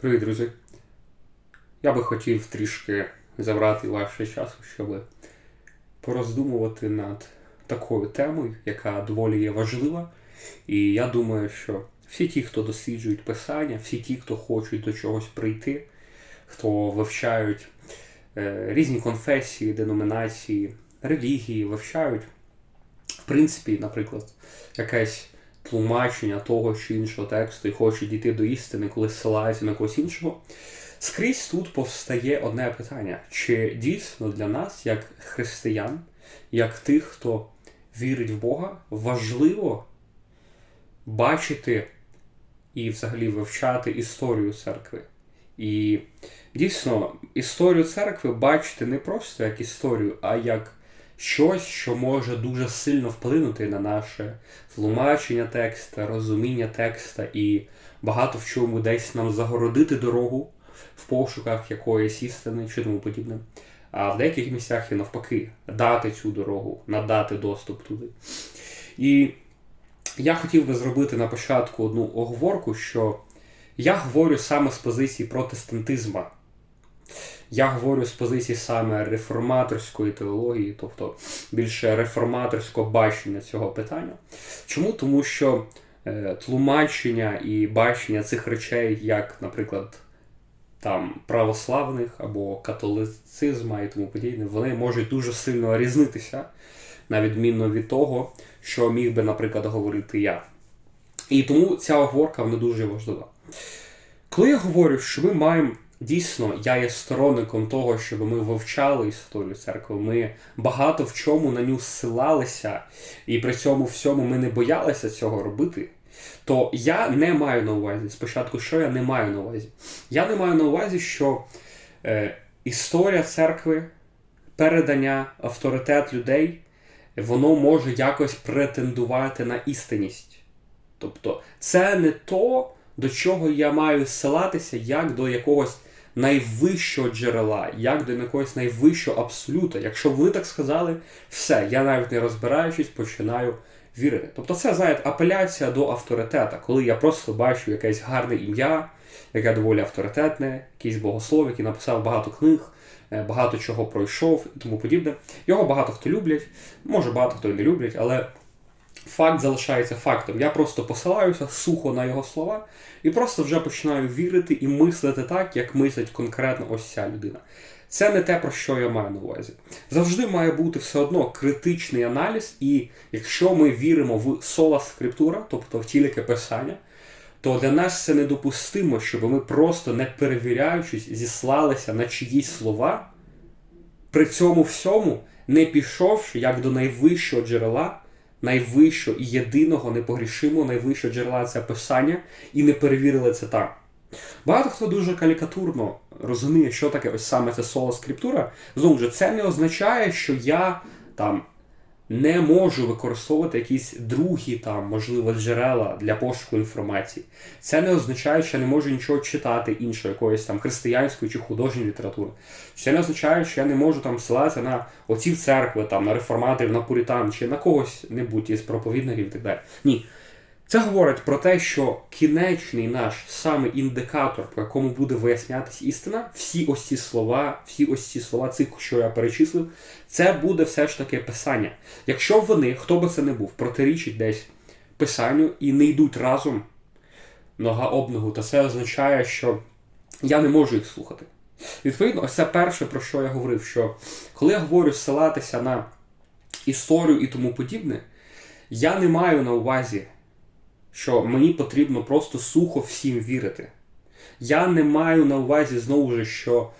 Привіт, друзі. Я би хотів трішки забрати ваше часу, щоб пороздумувати над такою темою, яка доволі є важлива. І я думаю, що всі ті, хто досліджують писання, всі ті, хто хочуть до чогось прийти, хто вивчають е, різні конфесії, деномінації, релігії, вивчають, в принципі, наприклад, якесь тлумачення того чи іншого тексту і хочуть дійти до істини, коли ссилаються на когось іншого. Скрізь тут повстає одне питання: чи дійсно для нас, як християн, як тих, хто вірить в Бога, важливо бачити і взагалі вивчати історію церкви? І дійсно, історію церкви бачити не просто як історію, а як щось, що може дуже сильно вплинути на наше тлумачення текста, розуміння текста і багато в чому десь нам загородити дорогу в пошуках якоїсь істини чи тому подібне. А в деяких місцях і навпаки дати цю дорогу, надати доступ туди. І я хотів би зробити на початку одну оговорку, що я говорю саме з позиції протестантизма. Я говорю з позиції саме реформаторської теології, тобто більше реформаторського бачення цього питання. Чому? Тому що е, тлумачення і бачення цих речей, як, наприклад, там православних або католицизма і тому подібне, вони можуть дуже сильно різнитися, на відмінно від того, що міг би, наприклад, говорити я. І тому ця оговорка вона дуже важлива. Коли я говорю, що ми маємо дійсно, я є сторонником того, щоб ми вивчали історію церкви, ми багато в чому на ню ссилалися, і при цьому всьому ми не боялися цього робити. То я не маю на увазі. Спочатку, що я не маю на увазі? Я не маю на увазі, що е, історія церкви, передання, авторитет людей, воно може якось претендувати на істинність. Тобто, це не то, до чого я маю ссилатися, як до якогось найвищого джерела, як до якогось найвищого абсолюта. Якщо ви так сказали, все, я навіть не розбираючись, починаю вірити. Тобто це знаєте, апеляція до авторитета, коли я просто бачу якесь гарне ім'я, яке доволі авторитетне, якийсь богослов, який написав багато книг. е, Багато чого пройшов і тому подібне. Його багато хто люблять, може багато хто і не люблять, але факт залишається фактом. Я просто посилаюся сухо на його слова і просто вже починаю вірити і мислити так, як мислить конкретно ось ця людина. Це не те, про що я маю на увазі. Завжди має бути все одно критичний аналіз, і якщо ми віримо в сола скриптура, тобто в тільки писання, то для нас це недопустимо, щоб ми просто не перевіряючись, зіслалися на чиїсь слова, при цьому всьому не пішовши як до найвищого джерела, найвищого і єдиного непогрішимого найвищого джерела це писання, і не перевірили це так. Багато хто дуже калікатурно розуміє, що таке ось саме це соло скриптура. Знову ж, це не означає, що я там не можу використовувати якісь другі там, можливо, джерела для пошуку інформації. Це не означає, що я не можу нічого читати іншої якоїсь там християнської чи художньої літератури. Це не означає, що я не можу там ссилатися на отців церкви, там, на реформаторів, на пуритан, чи на когось небудь із проповідників і так далі. Ні. Це говорить про те, що кінечний наш саме індикатор, по якому буде вияснятися істина, всі ось ці слова, всі ось ці слова, цих, що я перечислив, це буде все ж таки писання. Якщо вони, хто би це не був, протирічать десь писанню і не йдуть разом нога об ногу, то це означає, що я не можу їх слухати. Відповідно, ось це перше, про що я говорив, що коли я говорю ссилатися на історію і тому подібне, я не маю на увазі що мені потрібно просто сухо всім вірити. Я не маю на увазі знову ж, що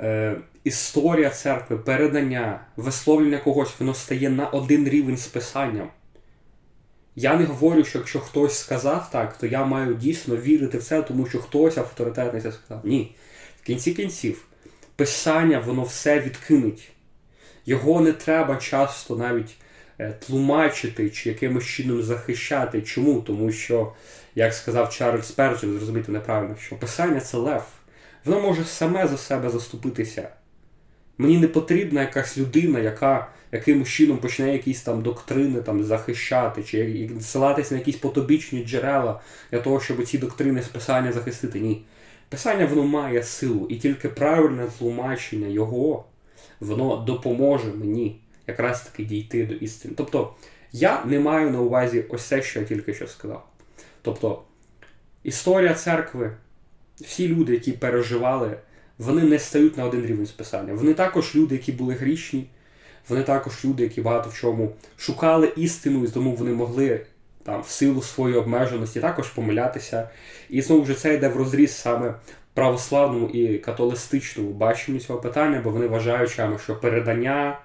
е, історія церкви, передання, висловлення когось, воно стає на один рівень з писанням. Я не говорю, що якщо хтось сказав так, то я маю дійсно вірити в це, тому що хтось авторитетний це сказав. Ні. В кінці кінців, писання, воно все відкинуть. Його не треба часто навіть тлумачити чи якимось чином захищати. Чому? Тому що, як сказав Чарльз Перджер, зрозуміти неправильно, що писання це лев. Воно може саме за себе заступитися. Мені не потрібна якась людина, яка якимось чином почне якісь там доктрини там, захищати, чи ссилатися на якісь потобічні джерела для того, щоб ці доктрини з писання захистити. Ні. Писання воно має силу, і тільки правильне тлумачення його, воно допоможе мені якраз таки дійти до істини. Тобто, я не маю на увазі ось це, що я тільки що сказав. Тобто, історія церкви, всі люди, які переживали, вони не стають на один рівень з писання. Вони також люди, які були грішні, вони також люди, які багато в чому шукали істину, і тому вони могли там в силу своєї обмеженості також помилятися. І знову ж це йде в розріз саме православному і католистичному баченню цього питання, бо вони вважають, що передання.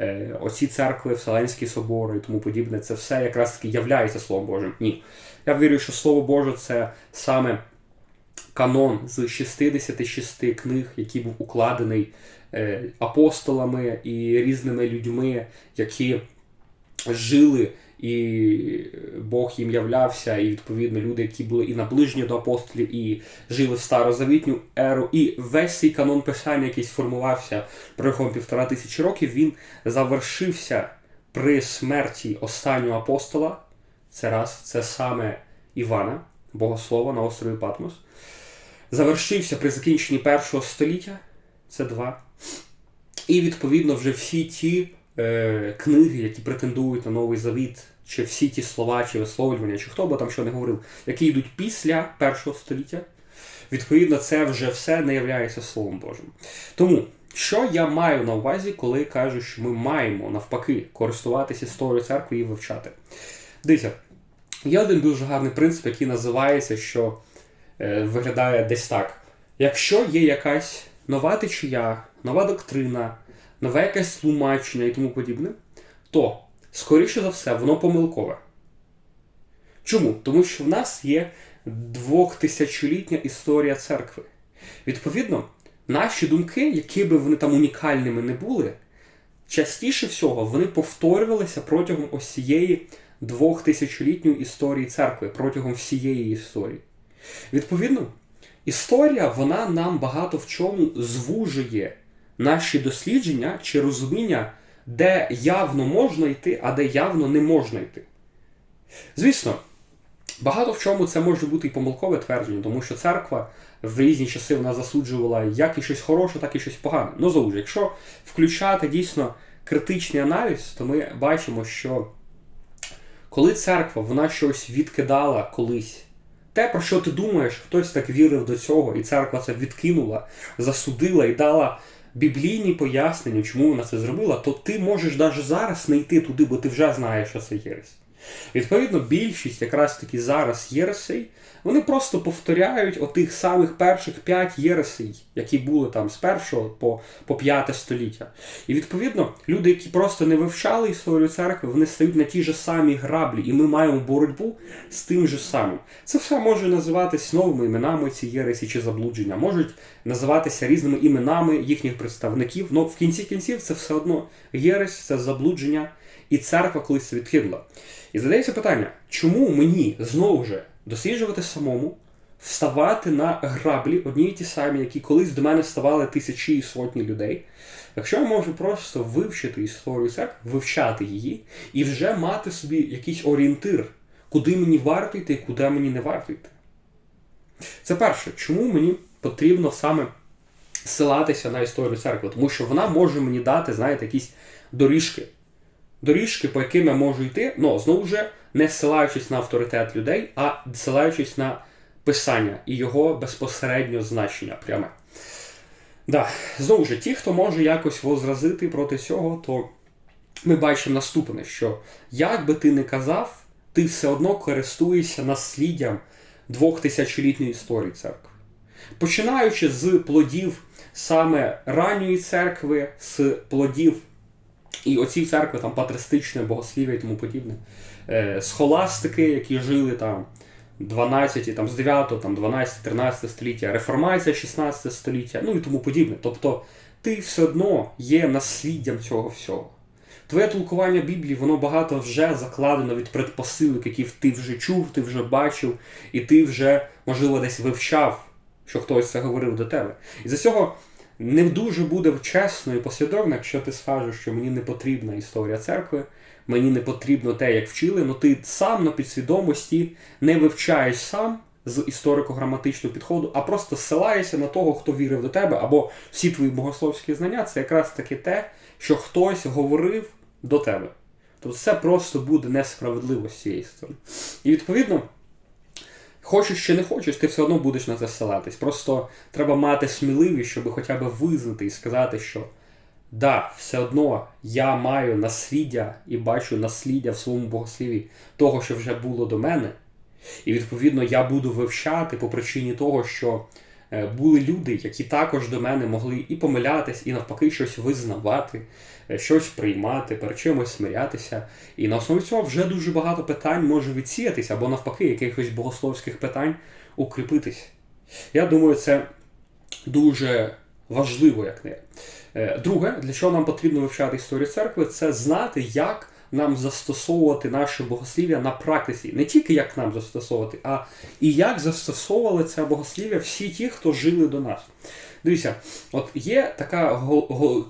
Е, оці церкви, Вселенські собори і тому подібне, це все якраз таки являється Словом Божим. Ні. Я вірю, що Слово Боже це саме канон з 66 книг, який був укладений е, апостолами і різними людьми, які жили. І Бог їм являвся, і відповідно люди, які були і наближені до апостолів, і жили в старозавітню еру. І весь цей канон писання, який сформувався протягом півтора тисячі років, він завершився при смерті останнього апостола. Це раз, це саме Івана, Богослова на острові Патмос. Завершився при закінченні першого століття. Це два. І відповідно вже всі ті е, книги, які претендують на новий завіт, чи всі ті слова, чи висловлювання, чи хто би там що не говорив, які йдуть після першого століття, відповідно, це вже все не являється Словом Божим. Тому, що я маю на увазі, коли кажу, що ми маємо навпаки користуватися історією церкви і вивчати. Дивіться, є один дуже гарний принцип, який називається, що е, виглядає десь так. Якщо є якась нова течія, нова доктрина, нове якесь тлумачення і тому подібне, то, скоріше за все, воно помилкове. Чому? Тому що в нас є двохтисячолітня історія церкви. Відповідно, наші думки, які би вони там унікальними не були, частіше всього вони повторювалися протягом ось цієї двохтисячолітньої історії церкви, протягом всієї історії. Відповідно, історія вона нам багато в чому звужує наші дослідження чи розуміння, де явно можна йти, а де явно не можна йти. Звісно, багато в чому це може бути і помилкове твердження, тому що церква в різні часи вона засуджувала як і щось хороше, так і щось погане. Ну, знову ж, якщо включати дійсно критичний аналіз, то ми бачимо, що коли церква вона щось відкидала колись. Те, про що ти думаєш, хтось так вірив до цього, і церква це відкинула, засудила і дала біблійні пояснення, чому вона це зробила, то ти можеш навіть зараз не йти туди, бо ти вже знаєш, що це єресь. Відповідно, більшість якраз таки зараз єресей, вони просто повторяють отих самих перших п'ять єресей, які були там з першого по по п'яте століття. І відповідно, люди, які просто не вивчали історію церкви, вони стають на ті ж самі граблі, і ми маємо боротьбу з тим же самим. Це все може називатись новими іменами ці єресі чи заблудження, можуть називатися різними іменами їхніх представників. але в кінці кінців це все одно єресь, це заблудження, і церква колись відкинула. І задається питання, чому мені знову ж досліджувати самому, вставати на граблі, одні й ті самі, які колись до мене ставали тисячі і сотні людей, якщо я можу просто вивчити історію церкви, вивчати її і вже мати собі якийсь орієнтир, куди мені варто йти куди мені не варто йти. Це перше, чому мені потрібно саме ссилатися на історію церкви, тому що вона може мені дати, знаєте, якісь доріжки доріжки, по яким я можу йти, ну, знову ж не ссилаючись на авторитет людей, а ссилаючись на писання і його безпосередньо значення пряме. Да. Знову ж, ті, хто може якось возразити проти цього, то ми бачимо наступне, що як би ти не казав, ти все одно користуєшся насліддям двохтисячолітньої історії церкви. Починаючи з плодів саме ранньої церкви, з плодів і оці церкви, там патристичне, богослів'я і тому подібне. Е, схоластики, які жили там 12, там, з 9, там, 12, 13 століття, реформація 16 століття, ну і тому подібне. Тобто ти все одно є насліддям цього всього. Твоє толкування Біблії, воно багато вже закладено від предпосилок, які ти вже чув, ти вже бачив, і ти вже, можливо, десь вивчав, що хтось це говорив до тебе. І за цього не дуже буде чесно і послідовно, якщо ти скажеш, що мені не потрібна історія церкви, мені не потрібно те, як вчили, але ти сам на підсвідомості не вивчаєш сам, з історико-граматичного підходу, а просто ссилаєшся на того, хто вірив до тебе, або всі твої богословські знання це якраз таки те, що хтось говорив до тебе. Тобто це просто буде несправедливо з цієї сторони. І відповідно. Хочеш чи не хочеш, ти все одно будеш на це ссилатись. Просто треба мати сміливість, щоб хоча б визнати і сказати, що да, все одно я маю насліддя і бачу насліддя в своєму богосліві того, що вже було до мене. І відповідно я буду вивчати по причині того, що були люди, які також до мене могли і помилятись, і навпаки щось визнавати, е, щось приймати, перед чимось смирятися. І на основі цього вже дуже багато питань може відсіятися, або навпаки, якихось богословських питань укріпитись. Я думаю, це дуже важливо, як не. Е, друге, для чого нам потрібно вивчати історію церкви, це знати, як нам застосовувати наше богослів'я на практиці. Не тільки як нам застосовувати, а і як застосовували це богослів'я всі ті, хто жили до нас. Дивіться, от є така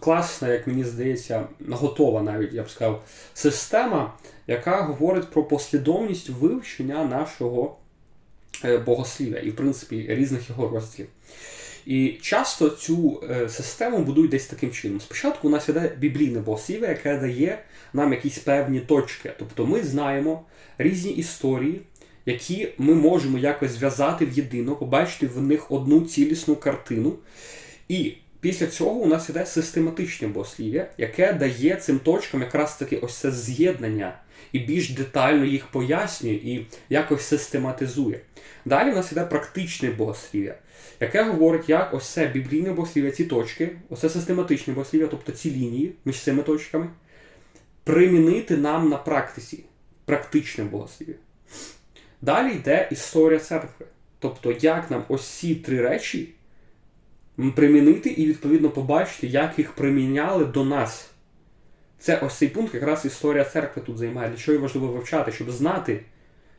класна, як мені здається, готова навіть, я б сказав, система, яка говорить про послідовність вивчення нашого е, богослів'я і, в принципі, різних його розділів. І часто цю е, систему будують десь таким чином. Спочатку у нас іде біблійне богослів'я, яке дає нам якісь певні точки. Тобто ми знаємо різні історії, які ми можемо якось зв'язати в єдино, побачити в них одну цілісну картину. І після цього у нас іде систематичне богослів'я, яке дає цим точкам якраз таки ось це з'єднання і більш детально їх пояснює і якось систематизує. Далі у нас іде практичне богослів'я, яке говорить, як ось це біблійне богослів'я, ці точки, ось це систематичне богослів'я, тобто ці лінії між цими точками, примінити нам на практиці, практичне богослів'я. Далі йде історія церкви. Тобто, як нам ось ці три речі примінити і, відповідно, побачити, як їх приміняли до нас. Це ось цей пункт, якраз історія церкви тут займає, для чого її важливо вивчати, щоб знати,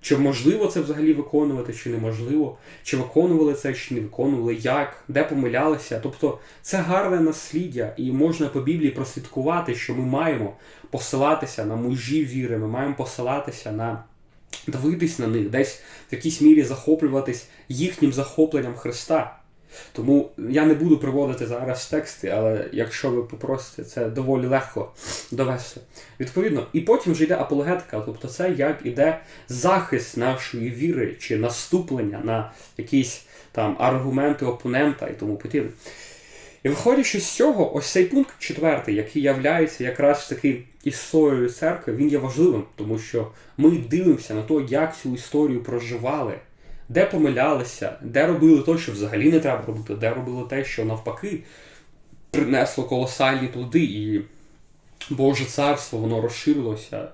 чи можливо це взагалі виконувати, чи неможливо, чи виконували це, чи не виконували, як, де помилялися. Тобто це гарне насліддя, і можна по Біблії прослідкувати, що ми маємо посилатися на мужі віри, ми маємо посилатися на дивитись на них, десь в якійсь мірі захоплюватись їхнім захопленням Христа. Тому я не буду приводити зараз тексти, але якщо ви попросите, це доволі легко довести. Відповідно, і потім вже йде апологетика, тобто це як іде захист нашої віри чи наступлення на якісь там аргументи опонента і тому подібне. І виходячи з цього, ось цей пункт четвертий, який являється якраз таки історією церкви, він є важливим, тому що ми дивимося на те, як цю історію проживали де помилялися, де робили те, що взагалі не треба робити, де робили те, що навпаки принесло колосальні плоди, і Боже царство, воно розширилося.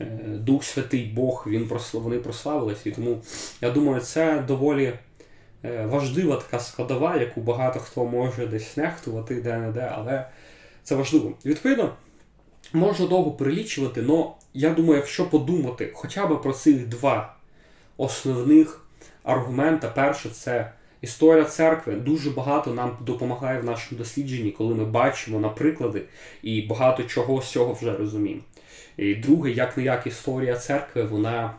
Е, Дух Святий Бог, він вони прославилися. І тому я думаю, це доволі е, важлива така складова, яку багато хто може десь нехтувати де-не-де, але це важливо. Відповідно, можна довго перелічувати, але я думаю, якщо подумати хоча б про цих два основних аргумента. Перше, це історія церкви. Дуже багато нам допомагає в нашому дослідженні, коли ми бачимо на приклади і багато чого з цього вже розуміємо. І друге, як не як історія церкви, вона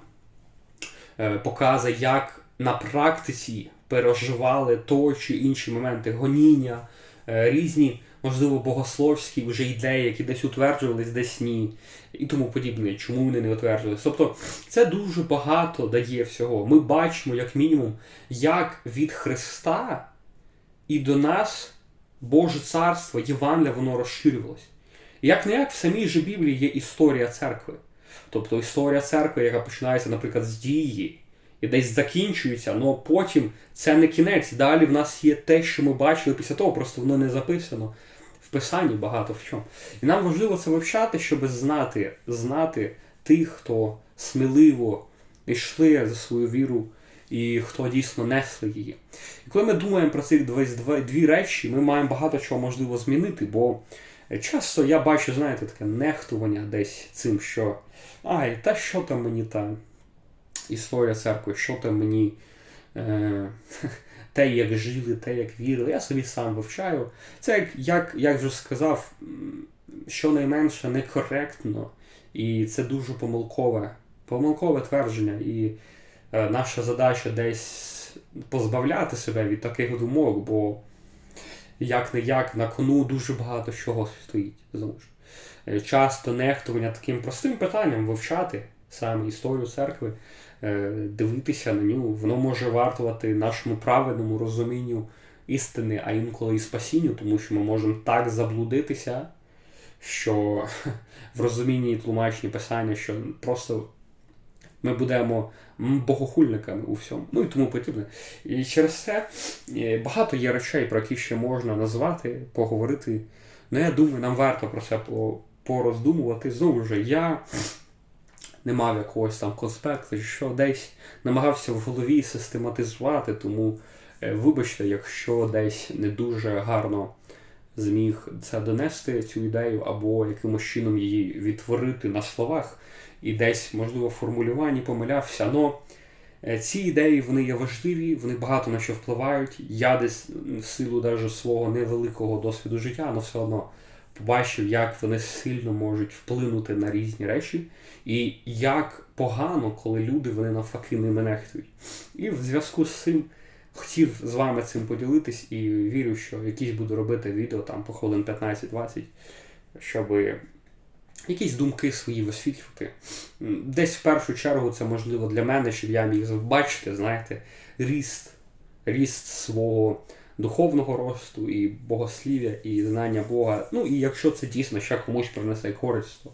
е, показує, як на практиці переживали то чи інші моменти гоніння, е, різні можливо, богословські вже ідеї, які десь утверджувались, десь ні, і тому подібне, чому вони не утверджувалися. Тобто це дуже багато дає всього. Ми бачимо, як мінімум, як від Христа і до нас Боже Царство, Євангелія, воно розширювалось. Як не як в самій же Біблії є історія церкви. Тобто історія церкви, яка починається, наприклад, з дії і десь закінчується, але потім це не кінець. Далі в нас є те, що ми бачили після того, просто воно не записано в писанні багато в чому. І нам важливо це вивчати, щоб знати, знати тих, хто сміливо йшли за свою віру і хто дійсно несли її. І коли ми думаємо про ці дві речі, ми маємо багато чого можливо змінити, бо часто я бачу, знаєте, таке нехтування десь цим, що ай, та що там мені та історія церкви, що там мені. Е те, як жили, те, як вірили. Я собі сам вивчаю. Це, як як, як вже сказав, щонайменше некоректно. І це дуже помилкове, помилкове твердження. І е, наша задача десь позбавляти себе від таких думок, бо як не як на кону дуже багато чого стоїть. Знову ж. Е, Часто нехтування таким простим питанням вивчати саме історію церкви, дивитися на нього, воно може вартувати нашому правильному розумінню істини, а інколи і спасінню, тому що ми можемо так заблудитися, що в розумінні і тлумаченні писання, що просто ми будемо богохульниками у всьому, ну і тому подібне. І через це е, багато є речей, про які ще можна назвати, поговорити. Ну, я думаю, нам варто про це пороздумувати. Знову ж, я не мав якогось там конспекту, що десь намагався в голові систематизувати, тому е, вибачте, якщо десь не дуже гарно зміг це донести, цю ідею, або якимось чином її відтворити на словах, і десь, можливо, в формулюванні помилявся. Но е, ці ідеї вони є важливі, вони багато на що впливають. Я десь в силу даже свого невеликого досвіду життя, але все одно побачив, як вони сильно можуть вплинути на різні речі, і як погано, коли люди вони навпаки ними нехтують. І в зв'язку з цим хотів з вами цим поділитись і вірю, що якісь буду робити відео там по хвилин 15-20, щоб якісь думки свої висвітлювати. Десь в першу чергу це можливо для мене, щоб я міг бачити, знаєте, ріст, ріст свого духовного росту і богослів'я, і знання Бога. Ну і якщо це дійсно ще комусь принесе користь, то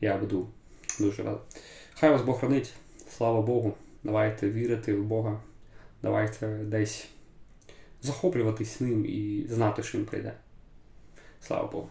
я буду дуже радий. Хай вас Бог хранить, слава Богу. Давайте вірити в Бога, давайте десь захоплюватись ним і знати, що він прийде. Слава Богу.